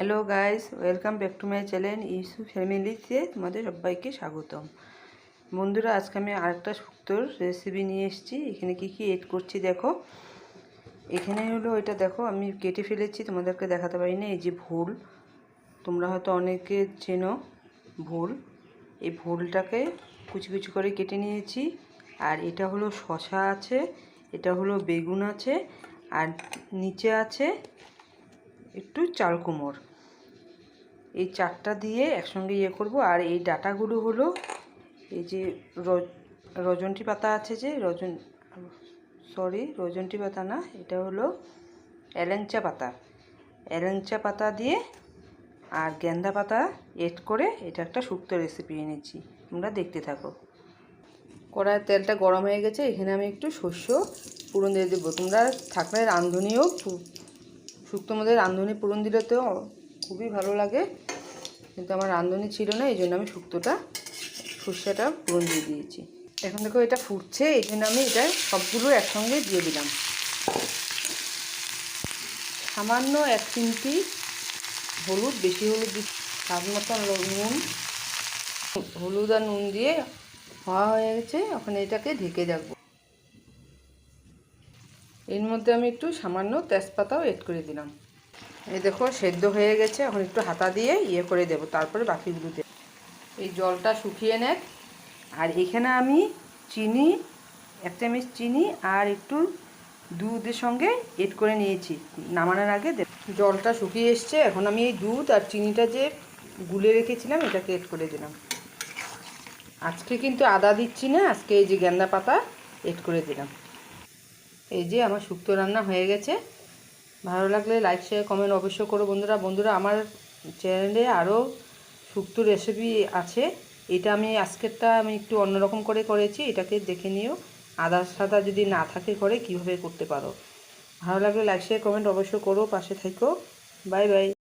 Hello guys welcome back to my channel issue ফ্যামিলিতে তোমাদের সবাইকে স্বাগতম। বন্ধুরা, আজকে আমি আরেকটা শুক্তোর রেসিপি নিয়ে এসেছি। এখানে কি কি এড করছি দেখো। এখানে হলো এটা দেখো, আমি কেটে ফেলেছি, তোমাদেরকে দেখাতে পারি না এই যে ভুল, তোমরা হয়তো অনেকে চেনো ভুল। এই ভুলটাকে কুচি কুচি করে কেটে নিয়েছি। আর এটা হলো শশা আছে, এটা হলো বেগুন আছে, আর নিচে আছে একটু চাল কুমড় এই চারটা দিয়ে একসঙ্গে ইয়ে করব। আর এই ডাটাগুলো হলো এই যে রজন্টি পাতা আছে যে, রজন, সরি, রজন্টি পাতা না, এটা হলো এলেঞ্চা পাতা। এলেঞ্চা পাতা দিয়ে আর গেন্দা পাতা এড করে এটা একটা শুক্তো রেসিপি এনেছি। তোমরা দেখতে থাকো। কড়াইয়ের তেলটা গরম হয়ে গেছে, এখানে আমি একটু শস্য পুরন দিয়ে দেবো। তোমরা থাকলে রাঁধুনিও শুক্তো মধ্যে রাঁধুনি পুরন দিলে তো খুবই ভালো লাগে। কিন্তু আমার রাঁধুনি ছিল না এই জন্য আমি শুক্তোটা, সর্ষেটা পুরন দিয়ে দিয়েছি। এখন দেখো এটা ফুটছে এই জন্য আমি এটা সবগুলো একসঙ্গে দিয়ে দিলাম। সামান্য এক চিমটি হলুদ, বেশি হলুদ স্বাদ মতন নুন, হলুদ আর নুন দিয়ে হওয়া হয়ে গেছে ওখানে এটাকে ঢেকে রাখব। এর মধ্যে আমি একটু সামান্য তেজপাতাও এড করে দিলাম। এই দেখো, সেদ্ধ হয়ে গেছে, এখন একটু হাতা দিয়ে ইয়ে করে দেবো, তারপরে বাকিগুলো দেবো। এই জলটা শুকিয়ে নেক, আর এখানে আমি চিনি, এক চামচ চিনি আর একটু দুধের সঙ্গে এড করে নিয়েছি, নামানোর আগে জলটা শুকিয়ে এসছে, এখন আমি এই দুধ আর চিনিটা যে গুলে রেখেছিলাম, এটাকে এড করে দিলাম। আজকে কিন্তু আদা দিচ্ছি না, আজকে এই যে গেন্দা পাতা এড করে দিলাম। এই যে আমার শুক্তো রান্না হয়ে গেছে। ভালো লাগলে লাইক শেয়ার কমেন্ট অবশ্যই করো বন্ধুরা। বন্ধুরা, আমার চ্যানেলে আরও শুক্তো রেসিপি আছে। এটা আমি আজকেরটা আমি একটু অন্যরকম করে করেছি। এটাকে দেখে নিও। আদা সাদা যদি না থাকে করে কীভাবে করতে পারো। ভালো লাগলে লাইক শেয়ার কমেন্ট অবশ্যই করো। পাশে থেকো বাই বাই